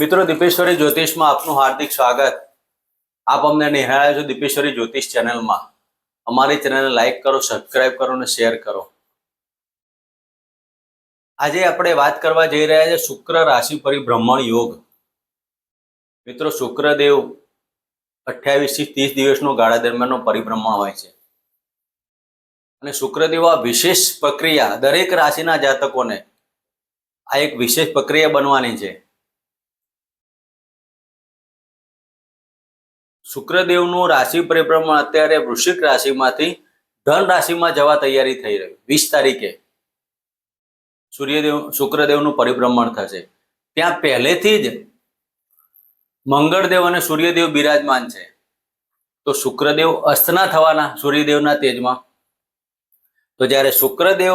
મિત્રો, દીપેશ્વરી જ્યોતિષમાં આપનું હાર્દિક સ્વાગત. આપ અમને નિહાળ્યા છો દીપેશ્વરી જ્યોતિષ ચેનલમાં. અમારી ચેનલને લાઈક કરો સબસ્ક્રાઈબ કરો અને શેર કરો. આજે આપણે વાત કરવા જઈ રહ્યા છે શુક્ર રાશિ પરિભ્રમણ યોગ. મિત્રો, શુક્રદેવ અઠ્યાવીસથી ત્રીસ દિવસનો ગાળા દરમિયાનનો પરિભ્રમણ હોય છે. અને શુક્રદેવ આ વિશેષ પ્રક્રિયા દરેક રાશિના જાતકોને આ એક વિશેષ પ્રક્રિયા બનવાની છે. શુક્રદેવનું રાશિ પરિભ્રમણ અત્યારે વૃશ્ચિક રાશિમાંથી ધન રાશિમાં જવા તૈયારી થઈ રહી. વીસ તારીખે સૂર્યદેવ, શુક્રદેવનું પરિભ્રમણ થશે. ત્યાં પહેલેથી જ મંગળદેવ અને સૂર્યદેવ બિરાજમાન છે. તો શુક્રદેવ અસ્તના થવાના સૂર્યદેવના તેજમાં. તો જ્યારે શુક્રદેવ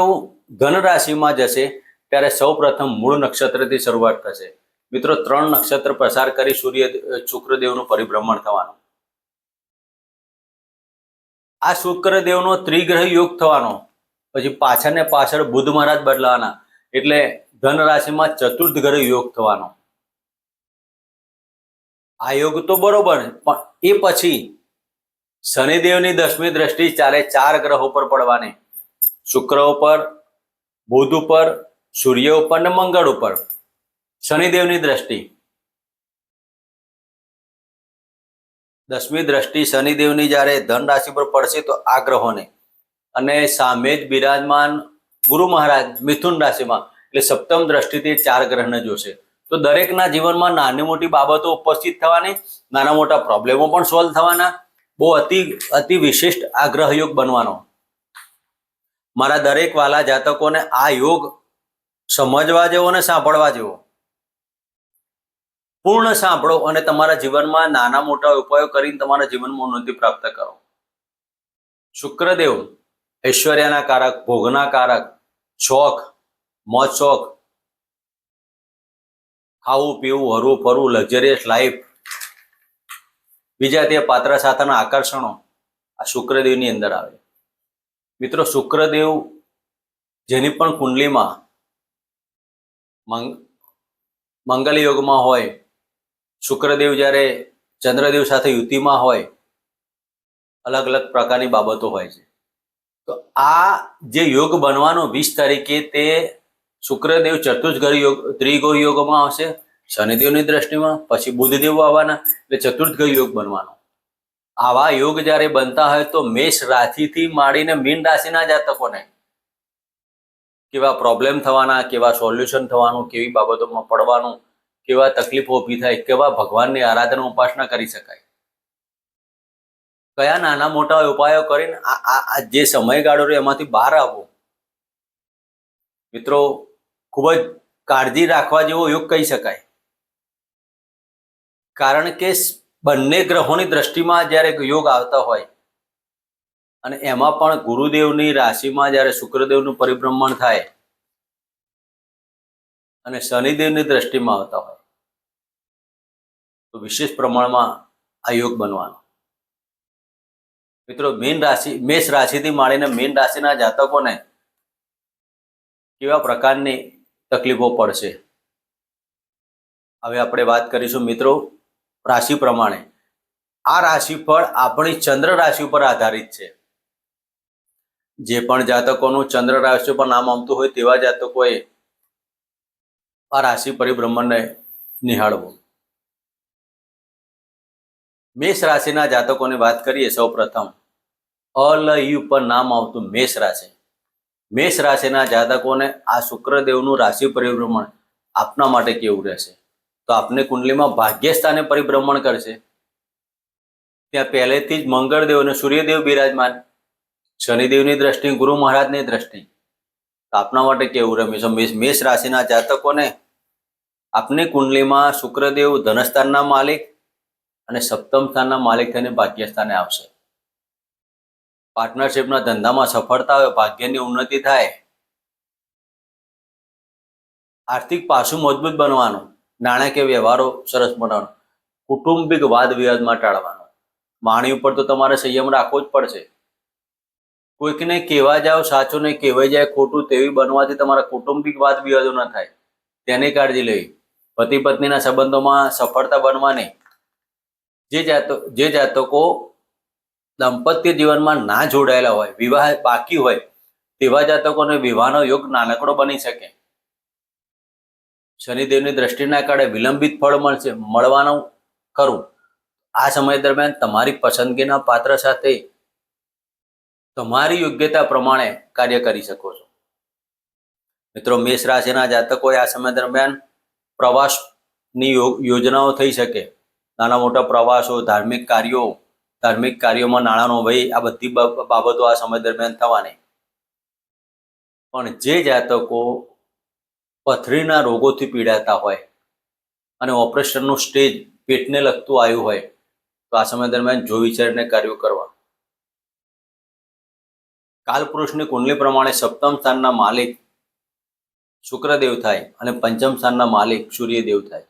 ધન રાશિમાં જશે, ત્યારે સૌ પ્રથમ મૂળ નક્ષત્રથી શરૂઆત થશે. મિત્રો, ત્રણ નક્ષત્ર પસાર કરી સૂર્ય, શુક્રદેવનું પરિભ્રમણ થવાનું. આ શુક્રદેવનો ત્રિગ્રહ યોગ થવાનો. પછી પાછળ ને પાછળ બુધ મહારાજ બદલાવાના. એટલે ધન રાશિમાં ચતુર્થ ગ્રહ યોગ થવાનો. આ યોગ તો બરોબર, પણ એ પછી શનિદેવની દસમી દ્રષ્ટિ ચારે ચાર ગ્રહો પર પડવાની. શુક્ર ઉપર, બુધ ઉપર, સૂર્ય ઉપર ને મંગળ ઉપર. શનિદેવની દ્રષ્ટિ. દસમી દ્રષ્ટિ શનિદેવની જ્યારે ધન રાશિ પર પડશે તો આ ગ્રહોને અને સામે જ બિરાજમાન ગુરુ મહારાજ મિથુન રાશિમાં, એટલે સપ્તમ દ્રષ્ટિથી ચાર ગ્રહને જોશે. તો દરેકના જીવનમાં નાની મોટી બાબતો ઉપસ્થિત થવાની, નાના મોટા પ્રોબ્લેમો પણ સોલ્વ થવાના, બહુ અતિ અતિ વિશિષ્ટ આ ગ્રહ યોગ બનવાનો. મારા દરેક વાલા જાતકોને આ યોગ સમજવા જેવો અને સાંભળવા જેવો. પૂર્ણ સાંભળો અને તમારા જીવનમાં નાના મોટા ઉપાયો કરીને તમારા જીવનમાં ઉન્નતિ પ્રાપ્ત કરો. શુક્રદેવ, ઐશ્વર્યના કારક, ભોગના કારક, શોખ, મોજ શોખ, ખાવું, પીવું, હરવું, ફરવું, લક્ઝરિયસ લાઈફ. બીજા તે પાત્ર સાથેના આકર્ષણો આ શુક્રદેવની અંદર આવે. મિત્રો, શુક્રદેવ જેની પણ કુંડલીમાં મંગ, મંગલ યોગમાં હોય શુક્રદેવ જ્યારે ચંદ્રદેવ સાથે યુતિમાં હોય, અલગ અલગ પ્રકારની બાબતો હોય છે. તો આ જે યોગ બનવાનો વીસ તારીખે તે શુક્રદેવ ચતુર્થઘર યોગ ત્રિગો યોગમાં આવશે, શનિદેવની દ્રષ્ટિમાં, પછી બુધદેવ આવવાના, એટલે ચતુર્થઘર યોગ બનવાનો. આવા યોગ જ્યારે બનતા હોય તો મેષ રાશિથી માંડીને મીન રાશિના જાતકોને કેવા પ્રોબ્લેમ થવાના, કેવા સોલ્યુશન થવાનું, કેવી બાબતોમાં પડવાનું કેવા તકલીફો ઊભી થાય, કેવા ભગવાનની આરાધના ઉપાસના કરી શકાય. કયા નાના મોટા ઉપાયો કરીને આ જે સમયગાળો રહ્યો એમાંથી બહાર આવવું? મિત્રો, ખૂબ જ કાળજી રાખવા જેવો યોગ કહી શકાય. કારણ કે બંને ગ્રહોની દ્રષ્ટિમાં જ્યારે યોગ આવતા હોય, અને એમાં પણ ગુરુદેવની રાશિમાં જ્યારે શુક્રદેવનું પરિભ્રમણ થાય, અને શનિદેવની દ્રષ્ટિમાં આવતા હોય તો વિશેષ પ્રમાણમાં આ યોગ બનવાનો. મિત્રો, મીન રાશિ, મેષ રાશિથી માંડીને મીન રાશિના જાતકોને કેવા પ્રકારની તકલીફો પડશે? હવે આપણે વાત કરીશું મિત્રો રાશિ પ્રમાણે. આ રાશિફળ આપણી ચંદ્ર રાશિ ઉપર આધારિત છે. જે પણ જાતકોનું ચંદ્ર રાશિ પર નામ આવતું હોય તેવા જાતકોએ આ રાશિ પરિભ્રમણને નિહાળવું. મેષ રાશિના જાતકોની વાત કરીએ સૌ પ્રથમ અલયુ પર નામ આવતું મેષ રાશિ. મેષ રાશિના જાતકોને આ શુક્રદેવનું રાશિ પરિભ્રમણ આપના માટે કેવું રહેશે? તો આપની કુંડલીમાં ભાગ્યસ્થાને પરિભ્રમણ કરશે. ત્યાં પહેલેથી જ મંગળદેવ અને સૂર્યદેવ બિરાજમાન. શનિદેવની દ્રષ્ટિ, ગુરુ મહારાજની દ્રષ્ટિ. તો આપના માટે કેવું રમીશો મેષ રાશિના જાતકોને આપની કુંડલીમાં શુક્રદેવ ધનસ્થાનના માલિક અને સપ્તમ સ્થાનના માલિક થઈને ભાગ્ય સ્થાને આવશે. પાર્ટનરશિપના ધંધામાં સફળતા આવે ભાગ્યની ઉન્નતિ થાય. આર્થિક પાસું મજબૂત બનવાનું નાણાકીય વ્યવહારો સરસ બનાવવાનો, કુટુંબિક વાદ વિવાદમાં ટાળવાનો. વાણી ઉપર તો તમારે સંયમ રાખવો જ પડશે. કોઈકને કહેવા જાઓ સાચું નહીં કહેવાય જાય, ખોટું તેવી બનવાથી તમારા કુટુંબિક વાદ વિવાદો ન થાય. તેની કાળજી લેવી. પતિ પત્નીના સંબંધોમાં સફળતા બનવાની જે જાતો, જે જાતકો દાંપત્ય જીવનમાં ના જોડાયેલા હોય, વિવાહ બાકી હોય, તેવા જાતકોને વિવાહનો યોગ નાનકડો બની શકે. શનિદેવની દ્રષ્ટિના કાળે વિલંબિત ફળ મળશે, મળવાનું ખરું. આ સમય દરમિયાન તમારી પસંદગીના પાત્ર સાથે તમારી યોગ્યતા પ્રમાણે કાર્ય કરી શકો છો. મિત્રો, મેષ રાશિના જાતકોએ આ સમય દરમિયાન પ્રવાસની યોજનાઓ થઈ શકે. નાના મોટા પ્રવાસો, ધાર્મિક કાર્યો, ધાર્મિક કાર્યોમાં નાણાંનો વય આ બધી બાબતો આ સમય દરમિયાન થવાની. પણ જે જાતકો પથરીના રોગોથી પીડાતા હોય અને ઓપરેશનનું સ્ટેજ પેટને લગતું આવ્યું હોય, તો આ સમય દરમિયાન જો વિચારને કાર્યો કરવા. કાલપુરુષની કુંડલી પ્રમાણે સપ્તમ સ્થાનના માલિક શુક્રદેવ થાય અને પંચમ સ્થાનના માલિક સૂર્યદેવ થાય.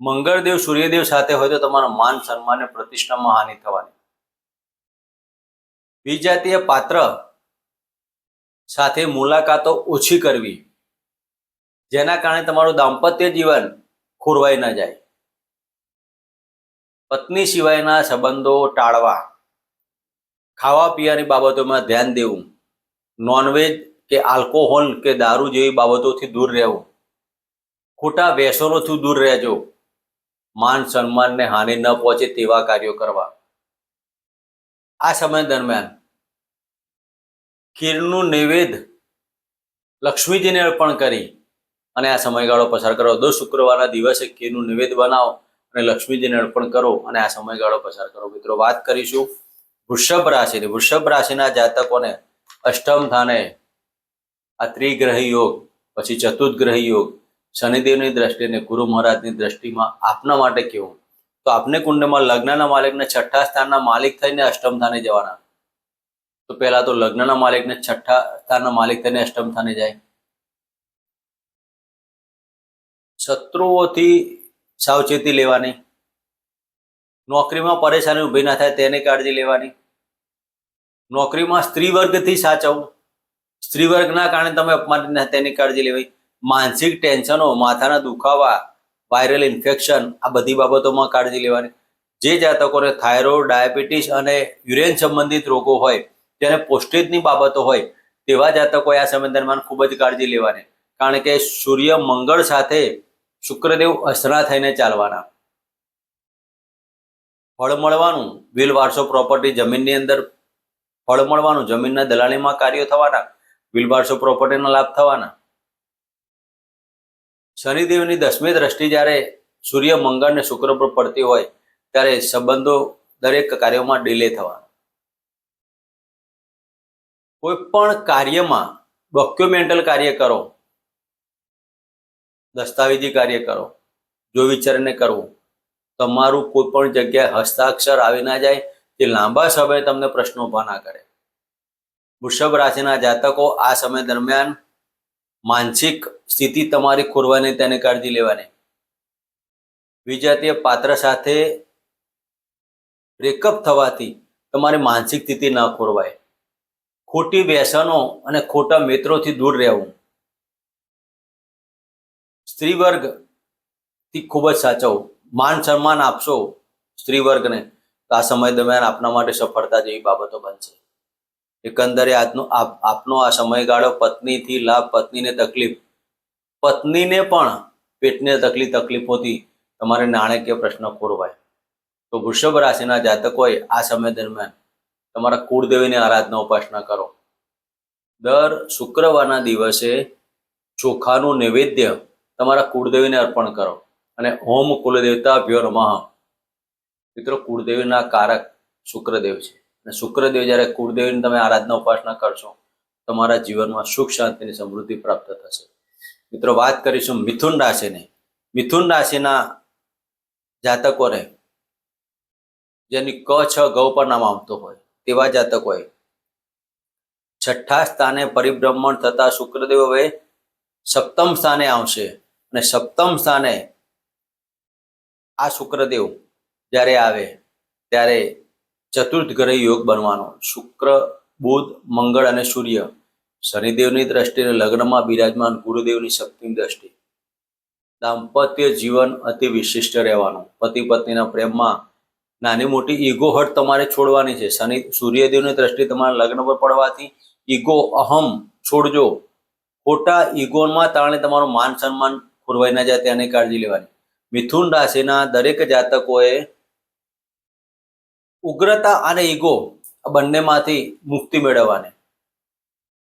મંગળદેવ, સૂર્યદેવ સાથે હોય તો તમારા માન, સન્માન અને પ્રતિષ્ઠામાં હાનિ થવાની. વિજાતીય પાત્ર સાથે મુલાકાતો ઓછી કરવી, જેના કારણે તમારું દાંપત્ય જીવન ખોરવાઈ ન જાય. પત્ની સિવાયના સંબંધો ટાળવા, ખાવા પીવાની બાબતોમાં ધ્યાન દેવું, નોનવેજ કે આલ્કોહોલ કે દારૂ જેવી બાબતોથી દૂર રહેવું, ખોટા વ્યસનોથી દૂર રહેજો. માન સન્માનને હાનિ ન પહોંચે તેવા કાર્યો કરવા. આ સમય દરમિયાન ખીરનું નૈવેદ લક્ષ્મીજીને અર્પણ કરી અને આ સમયગાળો પસાર કરો. દર શુક્રવારના દિવસે ખીરનું નિવેદ બનાવો અને લક્ષ્મીજીને અર્પણ કરો અને આ સમયગાળો પસાર કરો. મિત્રો, વાત કરીશું વૃષભ રાશિની. વૃષભ રાશિના જાતકોને અષ્ટમ સ્થાને આ ત્રિગ્રહ યોગ, પછી ચતુર્ગ્રહ યોગ શનિદેવની દ્રષ્ટિ અને ગુરુ મહારાજની દ્રષ્ટિમાં આપના માટે કેવું? તો આપને કુંડમાં લગ્નના માલિકને છઠ્ઠા સ્થાનના માલિક થઈને અષ્ટમ સ્થાને જવાના. તો પહેલા તો લગ્નના માલિકને છઠ્ઠા સ્થાનના માલિક થઈને અષ્ટમ સ્થાને જાય. શત્રુઓથી સાવચેતી લેવાની. નોકરીમાં પરેશાની ઊભી ના થાય તેની કાળજી લેવાની. નોકરીમાં સ્ત્રી વર્ગથી સાચવવું સ્ત્રી વર્ગના કારણે તમે અપમાનિત તેની કાળજી લેવી. માનસિક ટેન્શનો, માથાના દુખાવા, વાયરલ ઇન્ફેક્શન, આ બધી બાબતોમાં કાળજી લેવાની. જે જાતકોને થાઇરોઇડ, ડાયાબિટીસ અને યુરેન સંબંધિત રોગો હોય, તેને પોસ્ટેજની બાબતો હોય, તેવા જાતકોએ આ સમય દરમિયાન ખૂબ જ કાળજી લેવાની. કારણ કે સૂર્ય મંગળ સાથે શુક્રદેવ અસરા થઈને ચાલવાના. ફળ મળવાનું, વિલ વારસો પ્રોપર્ટી જમીનની અંદર ફળ મળવાનું, જમીનના દલાલીમાં કાર્યો થવાના, વિલ વારસો પ્રોપર્ટીનો લાભ થવાના. શનિદેવની દસમી દ્રષ્ટિ જ્યારે સૂર્ય, મંગળ અને શુક્ર પર પડતી હોય, ત્યારે સંબંધો દરેક કાર્યોમાં ડિલે થવાનો. કોઈ પણ કાર્યમાં ડોક્યુમેન્ટલ કાર્ય કરો, દસ્તાવેજી કાર્ય કરો, જો વિચારને કરવું તમારું કોઈ પણ જગ્યાએ હસ્તાક્ષર આવી ના જાય, તે લાંબા સમય તમને પ્રશ્નો ઊભા ના કરે. વૃષભ રાશિના જાતકો આ સમય દરમિયાન માનસિક સ્થિતિ તમારી ખોરવાની તેની કાળજી લેવાની. વિજાતીય પાત્ર સાથે બ્રેકઅપ થવાથી તમારી માનસિક સ્થિતિ ન ખોરવાય. ખોટી વ્યસનો અને ખોટા મિત્રોથી દૂર રહેવું. સ્ત્રી વર્ગથી ખૂબ જ સાચવવું. માન સન્માન આપશો સ્ત્રી વર્ગને તો આ સમય દરમિયાન આપના માટે સફળતા જેવી બાબતો બનશે. એકંદરે આજનો આપનો આ સમયગાળો પત્નીથી લાભ પત્નીને તકલીફ. પત્નીને પણ પેટને તકલીફ તકલીફોથી તમારે નાણાકીય પ્રશ્ન ખોરવાય. તો વૃષભ રાશિના જાતકોએ આ સમય દરમિયાન તમારા કુળદેવીની આરાધના ઉપાસના કરો. દર શુક્રવારના દિવસે ચોખાનું નૈવેદ્ય તમારા કુળદેવીને અર્પણ કરો અને ઓમ કુલદેવતા ભ્યો નમઃ. મિત્રો, કુળદેવીના કારક શુક્રદેવ છે. અને શુક્રદેવ જ્યારે કુળદેવની તમે આરાધના ઉપાસના કરશો, તમારા જીવનમાં સુખ શાંતિની સમૃદ્ધિ પ્રાપ્ત થશે. મિત્રો, વાત કરીશું મિથુન રાશિની. મિથુન રાશિના જાતકોને, જેની ક, છ, ગૌ પર નામ આવતું હોય, તેવા જાતકોએ છઠ્ઠા સ્થાને પરિભ્રમણ થતા શુક્રદેવ હવે સપ્તમ સ્થાને આવશે અને સપ્તમ સ્થાને આ શુક્રદેવ જ્યારે આવે, ત્યારે ચતુર્થ ગ્રહ યોગ બનવાનો. શુક્ર, બુધ, મંગળ અને સૂર્ય. શનિદેવની દ્રષ્ટિને લગ્નમાં બિરાજમાન ગુરુદેવની શક્તિની દ્રષ્ટિ. દાંપત્ય જીવન અતિ વિશિષ્ટ રહેવાનું. પતિ પત્નીના પ્રેમમાં નાની મોટી ઈગો હટ તમારે છોડવાની છે. શનિ, સૂર્યદેવની દ્રષ્ટિ તમારા લગ્ન પર પડવાથી ઈગો અહમ છોડજો. ખોટા ઈગોમાં કારણે તમારું માન સન્માન ખોરવાઈ ના જાય, તેની કાળજી લેવાની. મિથુન રાશિના દરેક જાતકોએ ઉગ્રતા અને ઈગો આ બંનેમાંથી મુક્તિ મેળવવાની.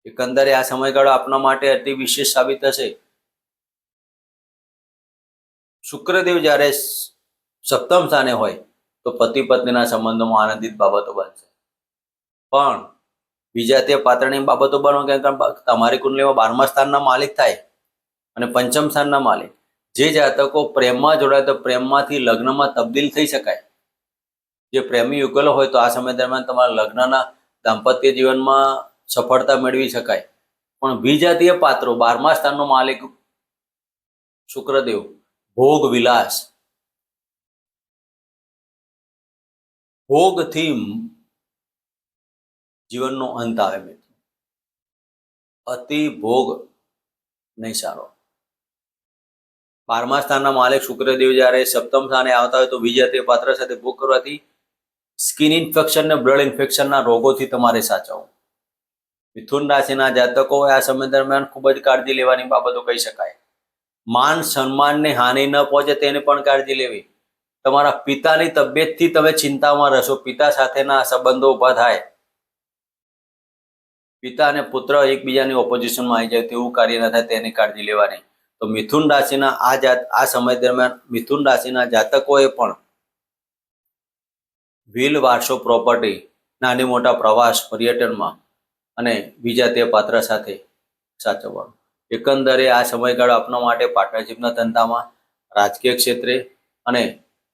એકંદરે આ સમયગાળો આપના માટે અતિ વિશેષ સાબિત થશે શુક્રદેવ જ્યારે સપ્તમ સ્થાને હોય, તો પતિ પત્નીના સંબંધોમાં આનંદિત બાબતો બનશે. પણ બીજા તે પાત્રની બાબતો બનો કે તમારી કુંડલીમાં બારમા સ્થાનના માલિક થાય અને પંચમ સ્થાનના માલિક. જે જાતકો પ્રેમમાં જોડાય તો પ્રેમમાંથી લગ્નમાં તબદીલ થઈ શકાય. જે પ્રેમી યુગલો હોય તો આ સમય દરમિયાન તમારા લગ્નના દાંપત્ય જીવનમાં સફળતા મેળવી શકાય. પણ વિજાતીય પાત્રો, બારમા સ્થાનનો માલિક શુક્રદેવ, ભોગ વિલાસ. ભોગથી જીવનનો અંત આવે મિત્રો. અતિ ભોગ નહીં સારો. બારમા સ્થાનના માલિક શુક્રદેવ જ્યારે સપ્તમ સ્થાને આવતા હોય તો વિજાતીય પાત્ર સાથે ભોગ કરવાથી સ્કિન ઇન્ફેક્શન ને બ્લડ ઇન્ફેક્શનના રોગોથી તમારે સાચવવું. મિથુન રાશિના જાતકો આ સમય દરમિયાન ખૂબ જ કાળજી લેવાની બાબતો કહી શકાય. માન સન્માનને હાનિ ન પહોંચે તેની પણ કાળજી લેવી. તમારા પિતાની તબિયતથી તમે ચિંતામાં રહેશો. પિતા સાથેના સંબંધો ઊભા થાય. પિતા અને પુત્ર એકબીજાની ઓપોઝિશનમાં આવી જાય તેવું કાર્ય ન થાય તેની કાળજી લેવાની. તો મિથુન રાશિના આ જાત, આ સમય દરમિયાન મિથુન રાશિના જાતકોએ પણ વ્હીલ વારસો પ્રોપર્ટી નાની મોટા પ્રવાસ પર્યટનમાં અને બીજા તે પાત્ર સાથે સાચવવાનું. એકંદરે આ સમયગાળો આપના માટે પાર્ટનરશિપના ધંધામાં, રાજકીય ક્ષેત્રે અને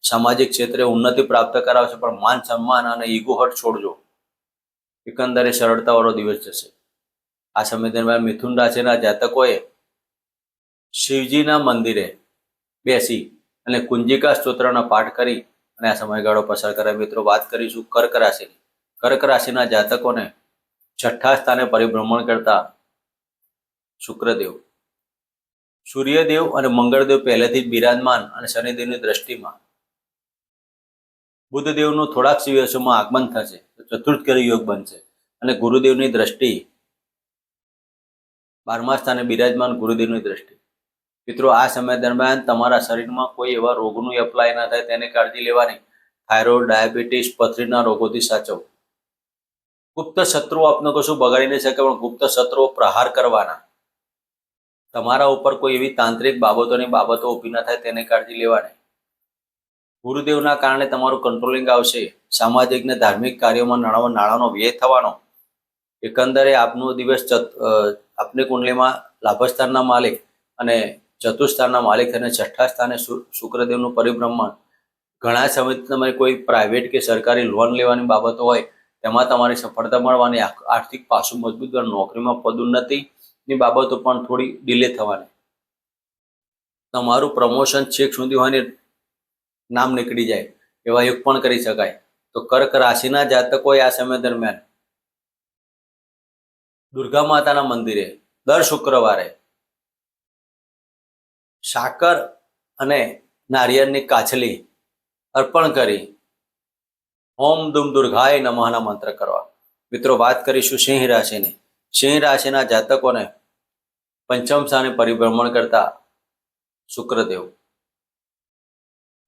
સામાજિક ક્ષેત્રે ઉન્નતિ પ્રાપ્ત કરાવશે, પણ માન સન્માન અને ઈગોહટ છોડજો. એકંદરે સરળતાવાળો દિવસ જશે. આ સમય દરમિયાન મિથુન રાશિના જાતકોએ શિવજીના મંદિરે બેસી અને કુંજિકા સ્તોત્રનો પાઠ કરી અને આ સમયગાળો પસાર કરે. મિત્રો, વાત કરીશું કર્ક રાશિની. કર્ક રાશિના જાતકોને છઠ્ઠા સ્થાને પરિભ્રમણ કરતા શુક્રદેવ. સૂર્યદેવ અને મંગળદેવ પહેલેથી જ બિરાજમાન અને શનિદેવની દ્રષ્ટિમાં. બુદ્ધદેવનું થોડાક દિવસોમાં આગમન થશે, તો ચતુર્થકરી યોગ બનશે અને ગુરુદેવની દ્રષ્ટિ બારમા સ્થાને બિરાજમાન ગુરુદેવની દ્રષ્ટિ. મિત્રો, આ સમય દરમિયાન તમારા શરીરમાં કોઈ એવા રોગનું એપ્લાય ના થાય તેની કાળજી લેવાની. થાઇરોઇડ ડાયાબિટીસ પથરીના રોગોથી સાચવો. ગુપ્ત શત્રુઓ આપને કશું બગાડી નહીં શકે, પણ ગુપ્ત શત્રુઓ પ્રહાર કરવાના. તમારા ઉપર કોઈ એવી તાંત્રિક બાબતોની બાબતો ઊભી ના થાય તેની કાળજી લેવાની. ગુરુદેવના કારણે તમારું કંટ્રોલિંગ આવશે. સામાજિક ને ધાર્મિક કાર્યોમાં નાણાં નાણાંનો વ્યય થવાનો. એકંદરે આપનો દિવસ આપની કુંડલીમાં લાભસ્થાનના માલિક અને ચતુર્સ્થાનના માલિક અને છઠ્ઠા સ્થાને શુક્રદેવનું પરિભ્રમણ. ઘણા સમય તમારે કોઈ પ્રાઇવેટ કે સરકારી લોન લેવાની બાબતો હોય, તેમાં તમારી સફળતા મળવાની આર્થિક પાસું મજબૂત કરવા નોકરીમાં પદોન્નતિની બાબતો પણ થોડી ડિલે થવાની. તમારું પ્રમોશન છેક સુધી હોય નામ નીકળી જાય, એવા યુગ પણ કરી શકાય. તો કર્ક રાશિના જાતકોએ આ સમય દરમિયાન દુર્ગા માતાના મંદિરે દર શુક્રવારે સાકર અને નારિયેળની કાછલી અર્પણ કરી. ઓમ દુમ દુર્ગાય નમઃના મંત્ર કરવા. મિત્રો, વાત કરીશું સિંહ રાશિની. સિંહ રાશિના જાતકોને પંચમ સ્થાને પરિભ્રમણ કરતા શુક્રદેવ.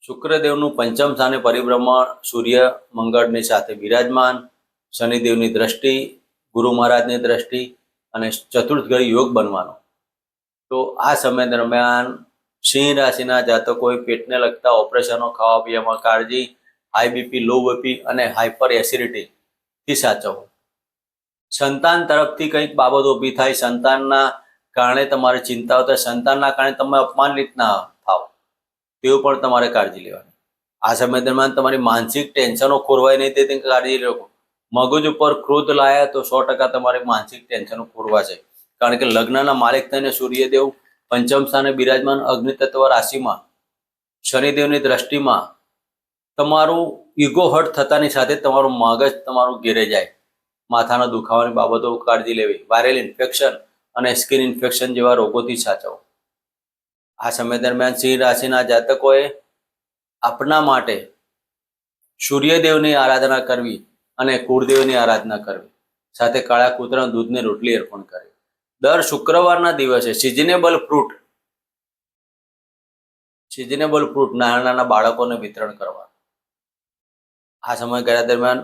શુક્રદેવનું પંચમ સ્થાને પરિભ્રમણ સૂર્ય મંગળની સાથે બિરાજમાન, શનિદેવની દ્રષ્ટિ, ગુરુ મહારાજની દ્રષ્ટિ અને ચતુર્થ ઘડી યોગ બનવાનો. તો આ સમય દરમિયાન સિંહ રાશિના જાતકોએ પેટને લગતા ઓપરેશનો ખાવા પીવામાં કાળજી હાઈ બીપી લો બીપી અને હાઈપર એસિડિટીથી સાચવો સંતાન તરફથી કંઈક બાબતો ઊભી થાય સંતાનના કારણે તમારે ચિંતા થાય સંતાનના કારણે તમે અપમાનિત ના થાવ. તેવું પણ તમારે કાળજી લેવાની. આ સમય દરમિયાન તમારી માનસિક ટેન્શનો ખોરવાય નહીં તે કાળજી લેવો મગજ ઉપર ક્રોધ લાયા તો સો ટકા તમારી માનસિક ટેન્શનો ખોરવાશે. કારણ કે લગ્નના માલિક થઈને સૂર્યદેવ પંચમ સ્થાને બિરાજમાન અગ્નિ તત્વ રાશિમાં શનિદેવની દ્રષ્ટિમાં તમારું ઈગો હર્ટ થતાની સાથે તમારું મગજ તમારું ઘેરે જાય. માથાના દુખાવાની બાબતો કાળજી લેવી. વાયરલ ઇન્ફેક્શન અને સ્કિન ઇન્ફેક્શન જેવા રોગોથી સાચવો. આ સમય દરમિયાન સિંહ રાશિના જાતકોએ આપના માટે સૂર્યદેવની આરાધના કરવી અને કુળદેવની આરાધના કરવી. સાથે કાળા કૂતરાના દૂધને રોટલી અર્પણ કરવી. દર શુક્રવારના દિવસે સિઝનેબલ ફ્રૂટ સિઝનેબલ ફ્રૂટ નાના નાના બાળકોને વિતરણ કરવા આ સમયગાળા દરમિયાન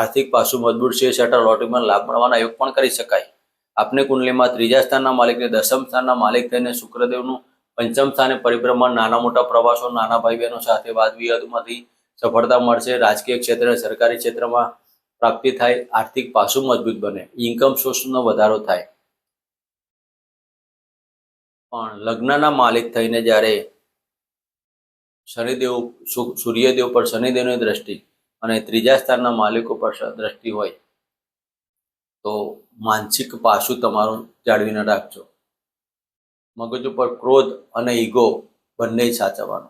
આર્થિક પાસું મજબૂત છે સેટર લોટરીમાં લાભ મળવાના યોગ પણ કરી શકાય. આપની કુંડલીમાં ત્રીજા સ્થાનના માલિકને દસમ સ્થાનના માલિક થઈને શુક્રદેવનું પંચમ સ્થાને પરિભ્રમણ, નાના મોટા પ્રવાસો, નાના ભાઈ બહેનો સાથે વાદ વિવાદમાંથી સફળતા મળશે. રાજકીય ક્ષેત્રે, સરકારી ક્ષેત્રમાં પ્રાપ્તિ થાય, આર્થિક પાસું મજબૂત બને. ઇન્કમ સોર્સનો વધારો થાય. પણ લગ્નના માલિક થઈને જ્યારે શનિદેવ સૂર્યદેવ પર શનિદેવની દ્રષ્ટિ અને ત્રીજા સ્થાનના માલિકો પર દ્રષ્ટિ હોય, તો માનસિક પાસું તમારું જાળવીને રાખજો. મગજ ઉપર ક્રોધ અને ઈગો બંને સાચવવાનો.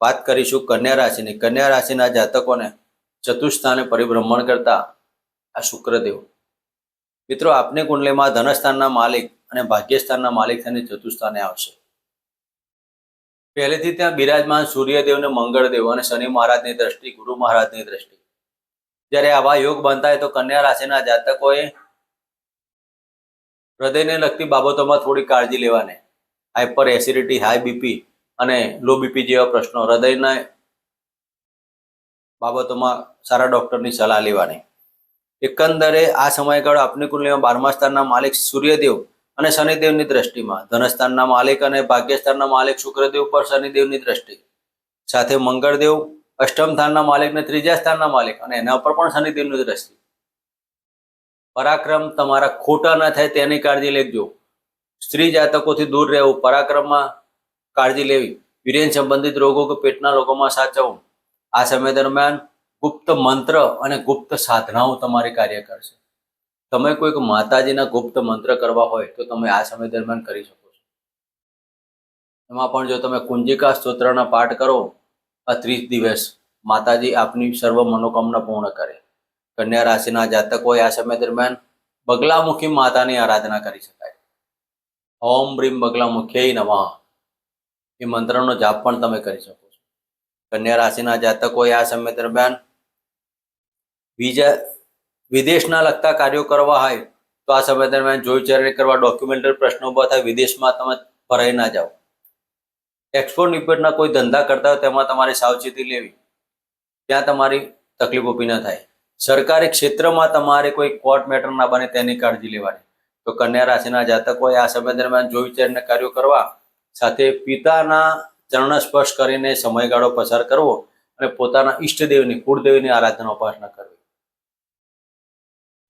વાત કરીશું કન્યા રાશિની. કન્યા રાશિના જાતકોને ચતુસ્થાને પરિભ્રમણ કરતા આ શુક્રદેવ મિત્રો, આપને કુંડલીમાં ધનસ્થાનના માલિક અને ભાગ્યસ્થાનના માલિક થઈને ચતુસ્થાને આવશે. પહેલેથી ત્યાં બિરાજમાન સૂર્યદેવ ને મંગળદેવ અને શનિ મહારાજની દ્રષ્ટિ, ગુરુ મહારાજની દ્રષ્ટિ. જ્યારે આવા યોગ બનતા તો કન્યા રાશિના જાતકોએ હૃદયને લગતી બાબતોમાં થોડી કાળજી લેવાની. હાઇપર એસિડિટી હાઈ બીપી અને લો બીપી જેવા પ્રશ્નો હૃદયના બાબતોમાં સારા ડોક્ટરની સલાહ લેવાની. એકંદરે આ સમયગાળો આપની કુંડલીમાં બારમા સ્થાનના માલિક સૂર્યદેવ અને શનિદેવની દ્રષ્ટિમાં. ધનસ્થાનના માલિક અને ભાગ્યસ્થાનના માલિક શુક્રદેવ પર શનિદેવની દ્રષ્ટિ. સાથે મંગળદેવ, અષ્ટમ સ્થાનના માલિક ને ત્રીજા સ્થાનના માલિક અને એના ઉપર પણ શનિદેવની દ્રષ્ટિ. પરાક્રમ તમારા ખોટા ન થાય તેની કાળજી લેજો. સ્ત્રી જાતકોથી દૂર રહેવું પરાક્રમમાં કાળજી લેવી. વીર્ય સંબંધિત રોગો કે પેટના રોગોમાં સાચવવું. આ સમય દરમિયાન ગુપ્ત મંત્ર અને ગુપ્ત સાધનાઓ તમારી કાર્ય કરશે. તમે કોઈક માતાજીના ગુપ્ત મંત્ર કરવા હોય તો તમે આ સમય દરમિયાન કરી શકો છો. એમાં પણ જો તમે કુંજિકા સ્તોત્રના પાઠ કરો, આ ત્રીસ દિવસ માતાજી આપની સર્વ મનોકામના પૂર્ણ કરે. કન્યા રાશિના જાતકોએ આ સમય દરમિયાન, બગલામુખી માતાની આરાધના કરી શકાય. ઓમ બ્રીમ બગલામુખ્ય નમઃ. એ મંત્રનો જાપ પણ તમે કરી શકો છો. કન્યા રાશિના જાતકોએ આ સમય દરમિયાન બીજા વિદેશના લગતા કાર્યો કરવા હોય, તો આ સમય દરમિયાન જોઈ ચર્ચા કરવા ડોક્યુમેન્ટરી પ્રશ્નો ઊભા થાય, વિદેશમાં તમે ભરાઈ ના જાઓ. એક્સપોર્ટ ઇમ્પોર્ટના કોઈ ધંધા કરતા હોય, તેમાં તમારે સાવચેતી લેવી. ત્યાં તમારી તકલીફ ઊભી ન થાય. સરકારી ક્ષેત્રમાં તમારે કોઈ કોર્ટ મેટર ના બને તેની કાળજી લેવાની. તો કન્યા રાશિના જાતકોએ આ સમય દરમિયાન જોઈ વિચારીને કાર્યો કરવા સાથે પિતાના ચરણ સ્પર્શ કરીને સમયગાળો પસાર કરવો અને પોતાના ઈષ્ટદેવની, કુળદેવીની આરાધના ઉપાસના કરવી.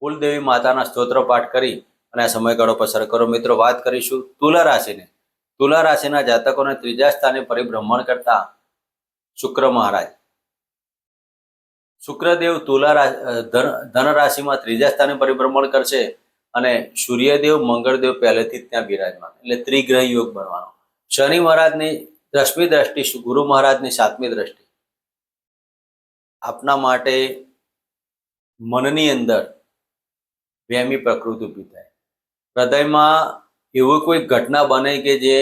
કુલદેવી માતાના સ્તોત્ર પાઠ કરી અને આ સમયગાળો પસાર કરો મિત્રો વાત કરીશું તુલા રાશિને. તુલા રાશિના જાતકોને ત્રીજા સ્થાને પરિભ્રમણ કરતા શુક્ર મહારાજ. શુક્રદેવ તુલા ધન રાશિમાં ત્રીજા સ્થાને પરિભ્રમણ કરશે અને સૂર્યદેવ મંગળદેવ પહેલેથી ત્યાં બિરાજમાન, એટલે ત્રિગ્રહ યોગ બનવાનો. શનિ મહારાજની દસમી દ્રષ્ટિ ગુરુ મહારાજની સાતમી દ્રષ્ટિ. આપના માટે મનની અંદર વહેમી પ્રકૃતિ ઊભી થાય. હૃદયમાં એવી કોઈ ઘટના બને કે જે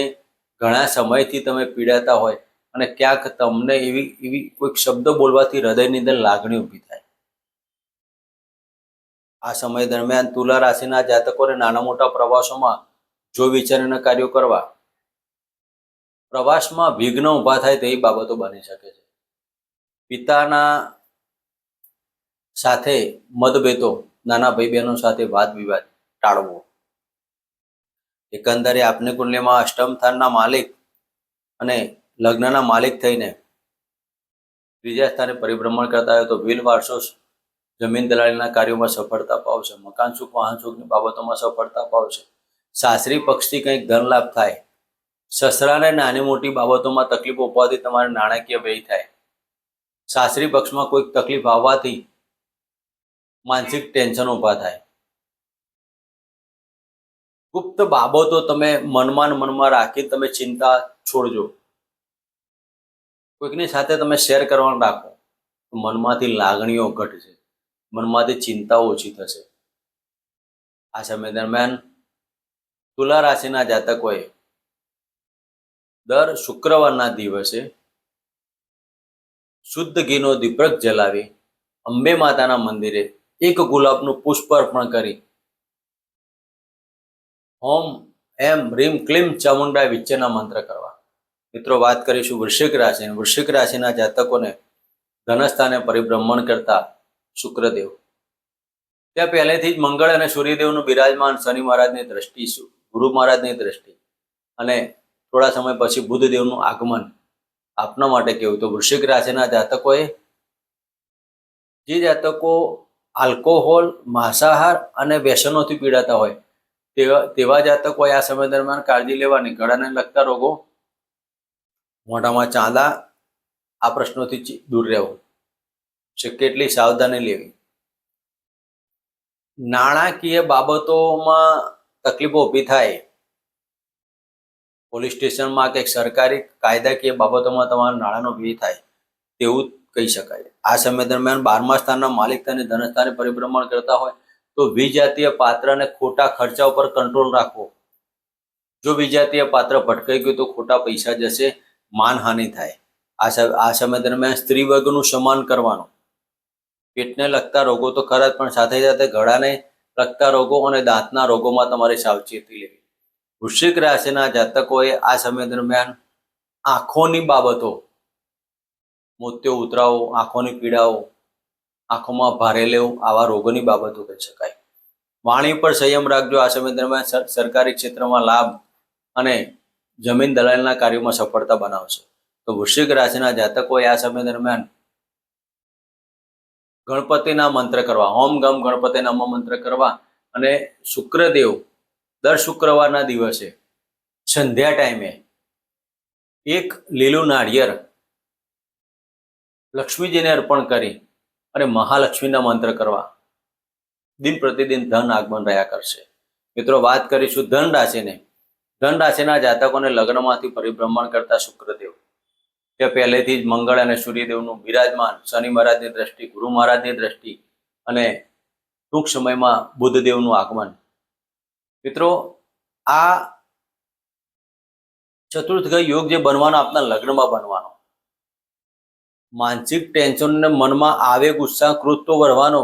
ઘણા સમયથી તમે પીડાતા હોય અને ક્યાંક તમને એવી એવી કોઈક શબ્દ બોલવાથી હૃદયની અંદર લાગણી ઊભી થાય. આ સમય દરમિયાન તુલા રાશિના જાતકોને નાના મોટા પ્રવાસોમાં જો વિચારીને કાર્યો કરવા, પ્રવાસમાં વિઘ્ન ઊભા થાય તેવી બાબતો બની શકે છે. પિતાના સાથે મતભેદો નાના ભાઈ બહેનો સાથે વાદ વિવાદ ટાળવો. એકંદરે આપની કુંડલીમાં અષ્ટમ સ્થાનના માલિક અને લગ્નના માલિક થઈને ત્રીજા સ્થાને પરિભ્રમણ કરતા હોય તો વ્હીલ વારસો જમીન દલાલીના કાર્યોમાં સફળતા પાવશે, મકાન સુખ, વાહન સુખની બાબતોમાં સફળતા પાવશે. સાસરી પક્ષથી કંઈક ધન લાભ થાય સસરાને નાની મોટી બાબતોમાં તકલીફ ઉપવાથી તમારે નાણાકીય વ્યય થાય. સાસરી પક્ષમાં કોઈક તકલીફ આવવાથી માનસિક ટેન્શન ઊભા થાય. ગુપ્ત બાબતો તમે મનમાં મનમાં રાખી તમે ચિંતા છોડજો. કોઈકની સાથે તમે શેર કરવાનું રાખો. મનમાંથી લાગણીઓ ઘટશે. મનમાંથી ચિંતાઓ ઓછી થશે. આ સમય દરમિયાન તુલા રાશિના જાતકોએ દર શુક્રવારના દિવસે શુદ્ધ ઘીનો દીપક જલાવી અંબે માતાના મંદિરે એક ગુલાબનું પુષ્પ અર્પણ કરી. હોમ એમ રીમ ક્લીમ ચામુંડા વિચ્ચેના મંત્ર કરવા. મિત્રો, વાત કરીશું વૃશ્ચિક રાશિ વૃશ્ચિક રાશિના જાતકોને ધનસ્થાને પરિભ્રમણ કરતા શુક્રદેવ. ત્યાં પહેલેથી જ મંગળ અને સૂર્યદેવનું બિરાજમાન શનિ મહારાજની દ્રષ્ટિ ગુરુ મહારાજની દ્રષ્ટિ. અને થોડા સમય પછી બુદ્ધદેવનું આગમન આપના માટે કેવું તો વૃશ્ચિક રાશિના જાતકોએ જે જાતકો આલ્કોહોલ, માંસાહાર અને વ્યસનોથી પીડાતા હોય. તેવા તેવા જાતકોએ આ સમય દરમિયાન કાળજી લેવાની, ગળાને લગતા રોગો, મોઢામાં ચાંદા, આ પ્રશ્નોથી દૂર રહેવું. શક્ય એટલી સાવધાની લેવી. નાણાકીય બાબતોમાં તકલીફો ઊભી થાય. પોલીસ સ્ટેશનમાં કે સરકારી કાયદાકીય બાબતોમાં તમારા નાણાંનો વ્યય થાય. તેવું કહી શકાય. આ સમય દરમિયાન બારમા સ્થાનના માલિક અને ધનસ્થાને પરિભ્રમણ કરતા હોય તો વિજાતીય પાત્રને ખોટા ખર્ચા ઉપર કંટ્રોલ રાખવો. જો વિજાતીય પાત્ર ભટકાઈ ગયું તો ખોટા પૈસા જશે, માનહાનિ થાય. આ આ સમય દરમિયાન સ્ત્રી વર્ગનું સન્માન કરવાનું. પેટને લગતા રોગો તો ખરા જ, પણ સાથે સાથે ગળાને લગતા રોગો અને દાંતના રોગોમાં તમારે સાવચેતી લેવી. વૃશ્ચિક રાશિના જાતકોએ આ સમય દરમિયાન આંખોની બાબતો મોતિયો ઉતરાવો, આંખોની પીડાઓ, આંખોમાં ભારે લેવું, આવા રોગોની બાબતો કહી શકાય. વાણી પર સંયમ રાખજો. આ સમય દરમિયાન સરકારી ક્ષેત્રમાં લાભ અને જમીન દલાલના કાર્યોમાં સફળતા બનાવશે. તો વૃશ્ચિક રાશિના જાતકોએ આ સમય દરમિયાન ગણપતિના મંત્ર કરવા, હોમ ગમ ગણપતિ નામનો મંત્ર કરવા અને શુક્રદેવ દર શુક્રવારના દિવસે સંધ્યા ટાઈમે એક લીલું નાળિયેર લક્ષ્મીજીને અર્પણ કરી અને મહાલક્ષ્મીના મંત્ર કરવા. દિન પ્રતિદિન ધન આગમન રહ્યા કરશે. મિત્રો, વાત કરીશું ધન રાશિને ધન રાશિના જાતકોને લગ્નમાંથી પરિભ્રમણ કરતા શુક્રદેવ. તે પહેલેથી જ મંગળ અને સૂર્યદેવનું બિરાજમાન, શનિ મહારાજની દ્રષ્ટિ, ગુરુ મહારાજની દ્રષ્ટિ અને ટૂંક સમયમાં બુદ્ધદેવનું આગમન. મિત્રો, આ ચતુર્થ યોગ જે બનવાનો આપના લગ્નમાં બનવાનો. માનસિક ટેન્શનને મનમાં આવે ગુસ્સા ક્રોધ વરવાનો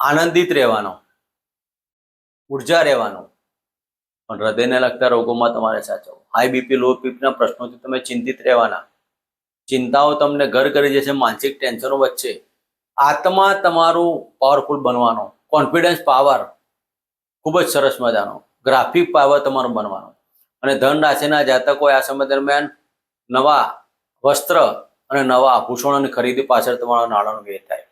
આનંદિત રહેવાનો, ઊર્જા રહેવાનો. પણ હૃદયને લગતા રોગોમાં તમારે સાચવવું. હાઈ બીપી લો બીપીના પ્રશ્નોથી તમે ચિંતિત રહેવાના. ચિંતાઓ તમને ઘર કરી જશે માનસિક ટેન્શનો વચ્ચે આત્મા તમારું પાવરફુલ બનવાનો. કોન્ફિડન્સ પાવર ખૂબ જ સરસ મજાનો. ગ્રાફિક પાવર તમારો બનવાનો. અને ધન રાશિના જાતકોએ આ સમય દરમિયાન નવા વસ્ત્ર અને નવા આભૂષણોની ખરીદી પાછળ તમારો નાણાંનો વ્યય થાય.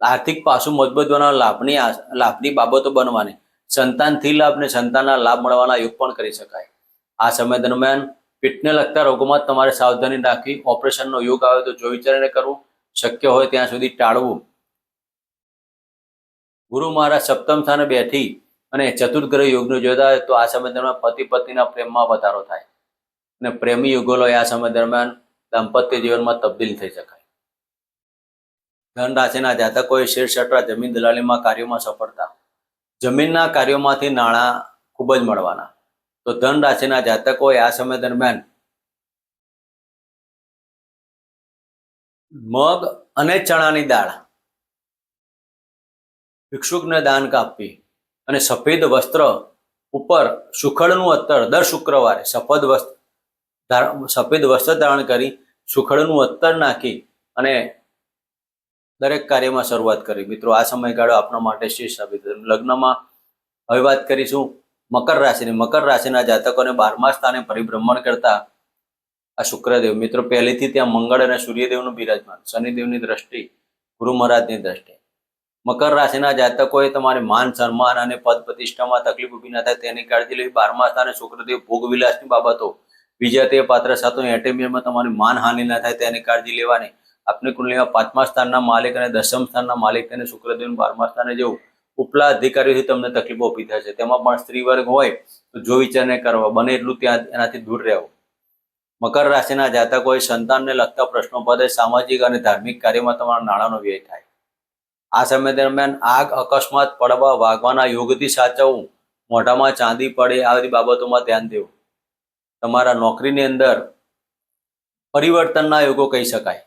આર્થિક પાસું મજબૂત બનાવવા લાભની લાભની બાબતો બનવાની. સંતાનથી લાભ અને સંતાનના લાભ મળવાના યોગ પણ કરી શકાય. આ સમય દરમિયાન પેટને લગતા રોગોમાં તમારે સાવધાની રાખવી. ઓપરેશનનો યોગ આવે તો જોઈ વિચારીને કરવું. શક્ય હોય ત્યાં સુધી ટાળવું. ગુરુ મહારાજ સપ્તમ સ્થાને બેઠી અને ચતુર્થ ગ્રહ યોગનું જોતા હોય તો આ સમય દરમિયાન પતિ પત્નીના પ્રેમમાં વધારો થાય. અને પ્રેમી યુગલો આ સમય દરમિયાન દાંપત્ય જીવનમાં તબદીલ થઈ શકાય. ધન જાતકોએ શેર શટરા જમીન દલાલીમાં કાર્યોમાં સફળતા. જમીનના કાર્યોમાંથી નાણાં ખૂબ જ મળવાના. તો ધન જાતકોએ આ સમય દરમિયાન મગ અને ચણાની દાળ, ભિક્ષુકને દાન કાપવી અને સફેદ વસ્ત્ર ઉપર સુખડનું અત્તર દર શુક્રવારે, સફેદ વસ્ત્ર સફેદ વસ્ત્ર ધારણ કરી સુખડનું અત્તર નાખી અને દરેક કાર્યમાં શરૂઆત કરી. મિત્રો, આ સમયગાળો આપણા માટે શ્રેષ્ઠ સાબિત. લગ્નમાં હવે વાત કરીશું મકર રાશિની. મકર રાશિના જાતકોને બારમા સ્થાને પરિભ્રમણ કરતા આ શુક્રદેવ. મિત્રો, પહેલેથી ત્યાં મંગળ અને સૂર્યદેવનું બિરાજમાન, શનિદેવની દ્રષ્ટિ, ગુરુ મહારાજની દ્રષ્ટિ. મકર રાશિના જાતકોએ તમારે માન, સન્માન અને પદ પ્રતિષ્ઠામાં તકલીફ ઊભી ના થાય. તેની કાળજી લેવી બારમા સ્થાને શુક્રદેવ ભોગ વિલાસની બાબતો વિજય પાત્ર સાથે એટેમિયરમાં તમારી માનહાનિ ના થાય તેની કાળજી લેવાની. આપની કુંડલીમાં પાંચમા સ્થાનના માલિક અને દસમ સ્થાનના માલિક અને શુક્રદેવ બારમા સ્થાને જેવું ઉપલા અધિકારીઓથી તમને તકલીફો ઊભી થશે તેમાં પણ સ્ત્રી વર્ગ હોય તો જો વિચારને કરવા બને એટલું ત્યાં એનાથી દૂર રહેવું. મકર રાશિના જાતકોએ સંતાનને લગતા પ્રશ્નો પદે સામાજિક અને ધાર્મિક કાર્યમાં તમારા નાણાંનો વ્યય થાય. આ સમય દરમિયાન આગ અકસ્માત, પડવા, વાગવાના યોગથી સાચવવું, મોઢામાં ચાંદી પડે, આ બધી બાબતોમાં ધ્યાન દેવું. તમારા નોકરીની અંદર પરિવર્તનના યોગો કહી શકાય.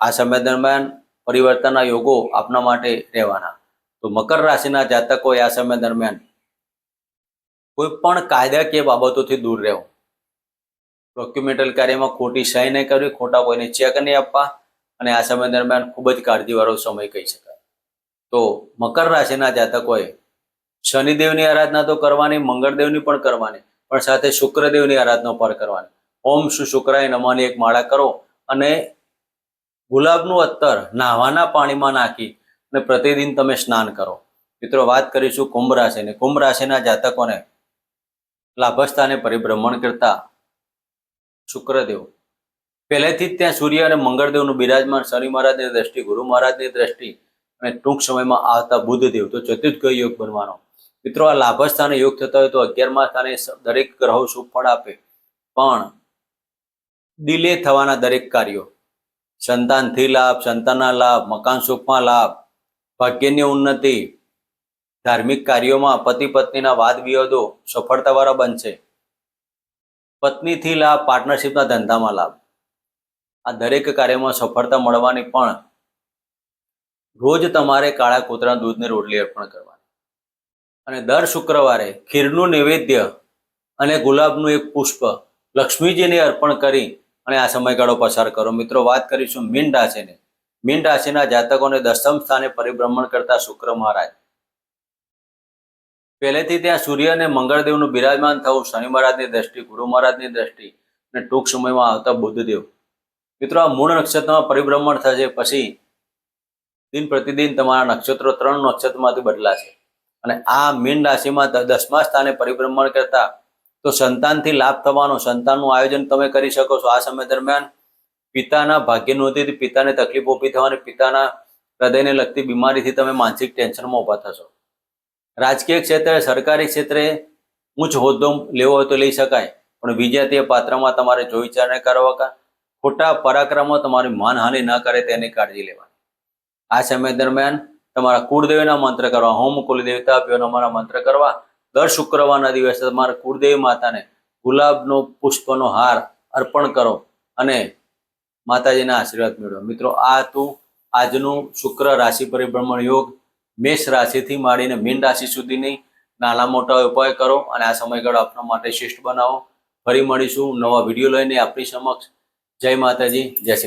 આ સમય દરમિયાન પરિવર્તનના યોગો આપના માટે રહેવાના. તો મકર રાશિના જાતકોએ આ સમય દરમિયાન કોઈ પણ કાયદાકીય બાબતોથી દૂર રહેવું. ડોક્યુમેન્ટલ કાર્યમાં ખોટી સહી નહીં કરવી, ખોટા કોઈને ચેક નહીં આપવા અને આ સમય દરમિયાન ખૂબ જ કાળજીવાળો સમય કહી શકાય. તો મકર રાશિના જાતકોએ શનિદેવની આરાધના તો કરવાની, મંગળદેવની પણ કરવાની પણ સાથે શુક્રદેવની આરાધના પણ કરવાની. ઓમ શું શુક્રાય નમાની એક માળા કરો અને ગુલાબનું અત્તર નાહવાના પાણીમાં નાખી અને પ્રતિદિન તમે સ્નાન કરો. મિત્રો, વાત કરીશું કુંભ રાશિની. કુંભ રાશિના જાતકોને લાભસ્થાને પરિભ્રમણ કરતા શુક્રદેવ. પહેલેથી જ ત્યાં સૂર્ય અને મંગળદેવનું બિરાજમાન શનિ મહારાજની દ્રષ્ટિ, ગુરુ મહારાજની દ્રષ્ટિ અને ટૂંક સમયમાં આવતા બુદ્ધદેવ તો ચતુર્થ યોગ બનવાનો? મિત્રો, આ લાભસ્થાને યોગ થતા હોય તો અગિયારમા સ્થાને દરેક ગ્રહો શુભ ફળ આપે. પણ ડિલે થવાના દરેક કાર્યો. સંતાનથી લાભ, સંતાનના લાભ, મકાન સુખમાં લાભ, ભાગ્યની ઉન્નતિ, ધાર્મિક કાર્યોમાં પતિ પત્નીના વાદ વિવાદો સફળતાવાળા બનશે. પત્નીથી લાભ પાર્ટનરશિપના ધંધામાં લાભ. આ દરેક કાર્યમાં સફળતા મળવાની પણ રોજ તમારે કાળા કૂતરા દૂધને રોટલી અર્પણ કરવાની અને દર શુક્રવારે ખીરનું નૈવેદ્ય અને ગુલાબનું એક પુષ્પ લક્ષ્મીજીને અર્પણ કરી અને આ સમયગાળો પસાર કરો. મિત્રો, વાત કરીશું મીન રાશિની. મીન રાશિના જાતકોને દસમ સ્થાને પરિભ્રમણ કરતા શુક્ર મહારાજ. પહેલેથી ત્યાં સૂર્ય અને મંગળદેવનું બિરાજમાન થવું, શનિ મહારાજની દ્રષ્ટિ, ગુરુ મહારાજની દ્રષ્ટિ અને ટૂંક સમયમાં આવતા બુદ્ધદેવ મિત્રો, આ મૂળ નક્ષત્રમાં પરિભ્રમણ થશે, પછી દિન પ્રતિદિન તમારા નક્ષત્રો ત્રણ નક્ષત્રમાંથી બદલાશે. અને આ મીન રાશિમાં દસમા સ્થાને પરિભ્રમણ કરતા તો સંતાનથી લાભ થવાનો, સંતાનનું આયોજન તમે કરી શકો છો આ સમય દરમિયાન. પિતાના ભાગ્યનું હતી પિતાને તકલીફ ઊભી થવાની, પિતાના હૃદયને લગતી બીમારીથી તમે માનસિક ટેન્શનમાં ઊભા થશો. રાજકીય ક્ષેત્રે, સરકારી ક્ષેત્રે ઉચ્ચ હોદ્દો લેવો હોય તો લઈ શકાય, પણ વિજાતીય પાત્રમાં તમારે જોઈ વિચારને કરવા ખોટા પરાક્રમો તમારી માનહાનિ ન કરે તેની કાળજી લેવાની. આ સમય દરમિયાન તમારા કુળદેવીના મંત્ર કરવા, હોમ કુલ દેવતા અમારા મંત્ર કરવા. દર શુક્રવારના દિવસે તમારા કુળદેવી માતાને ગુલાબનો પુષ્પનો હાર અર્પણ કરો અને માતાજીના આશીર્વાદ મેળવો. મિત્રો, આ હતું આજનું શુક્ર રાશિ પરિભ્રમણ યોગ. મેષ રાશિથી માંડીને મીન રાશિ સુધીની નાના મોટા ઉપાય કરો અને આ સમયગાળો આપણા માટે શ્રેષ્ઠ બનાવો. ફરી મળીશું નવા વીડિયો લઈને આપણી સમક્ષ. જય માતાજી, જય શ્રી.